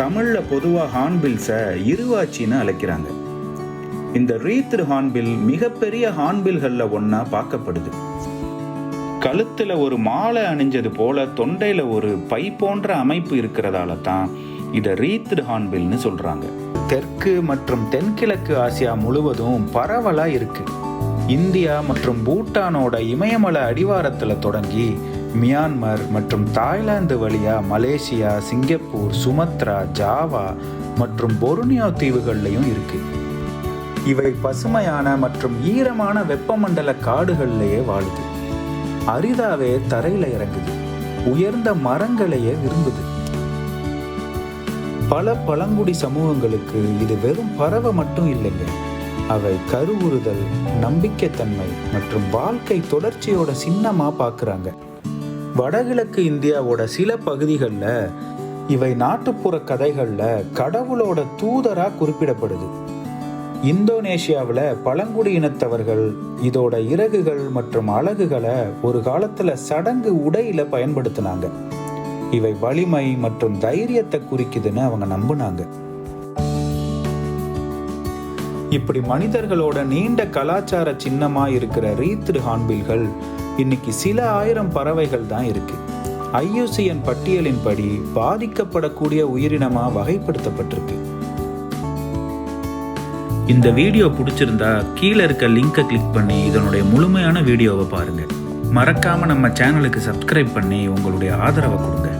தமிழில் பொதுவாக ஹார்ன்பில்ஸை இருவாச்சின்னு அழைக்கிறாங்க. இந்த ரீத்ரு ஹார்ன்பில் மிகப்பெரிய ஹார்ன்பில்களில் ஒன்றா பார்க்கப்படுது. கழுத்தில் ஒரு மாலை அணிஞ்சது போல தொண்டையில் ஒரு பை போன்ற அமைப்பு இருக்கிறதால தான் இதை ரீத்ரு ஹார்ன்பில்னு சொல்கிறாங்க தெற்கு மற்றும் தென்கிழக்கு ஆசியா முழுவதும் பரவலாக இருக்குது இந்தியா மற்றும் பூட்டானோட இமயமலை அடிவாரத்தில் தொடங்கி மியான்மர் மற்றும் தாய்லாந்து வழியா மலேசியா சிங்கப்பூர் சுமத்ரா ஜாவா மற்றும் பொருனியோ தீவுகள்லையும் இருக்கு. இவை பசுமையான மற்றும் ஈரமான வெப்பமண்டல காடுகள்லேயே வாழுது. அரிதாவே தரையில் இறங்குது. உயர்ந்த மரங்களையே விரும்புது. பல பழங்குடி சமூகங்களுக்கு இது வெறும் பறவை மட்டும் இல்லைங்க. அவை கருவுறுதல் நம்பிக்கைத்தன்மை மற்றும் வாழ்க்கை தொடர்ச்சியோட சின்னமாக பார்க்குறாங்க வடகிழக்கு இந்தியாவோட சில பகுதிகளில் இவை நாட்டுப்புற கதைகளில் கடவுளோட தூதராக குறிப்பிடப்படுது. இந்தோனேஷியாவில் பழங்குடி இனத்தவர்கள் இதோட இறகுகள் மற்றும் அலகுகளை ஒரு காலத்தில் சடங்கு உடையில பயன்படுத்தினாங்க. இவை வலிமை மற்றும் தைரியத்தை குறிக்குதுன்னு அவங்க நம்பினாங்க. இப்படி மனிதர்களோட நீண்ட கலாச்சார சின்னமாக இருக்கிற ரீத்ரு ஹான்பில்கள் இன்னைக்கு சில ஆயிரம் பறவைகள் தான் இருக்கு. ஐயூசிஎன் பட்டியலின்படி பாதிக்கப்படக்கூடிய உயிரினமாக வகைப்படுத்தப்பட்டிருக்கு. இந்த வீடியோ பிடிச்சிருந்தா கீழே இருக்க லிங்கை கிளிக் பண்ணி இதனுடைய முழுமையான வீடியோவை பாருங்க. மறக்காமல் நம்ம சேனலுக்கு சப்ஸ்கிரைப் பண்ணி உங்களுடைய ஆதரவை கொடுங்க.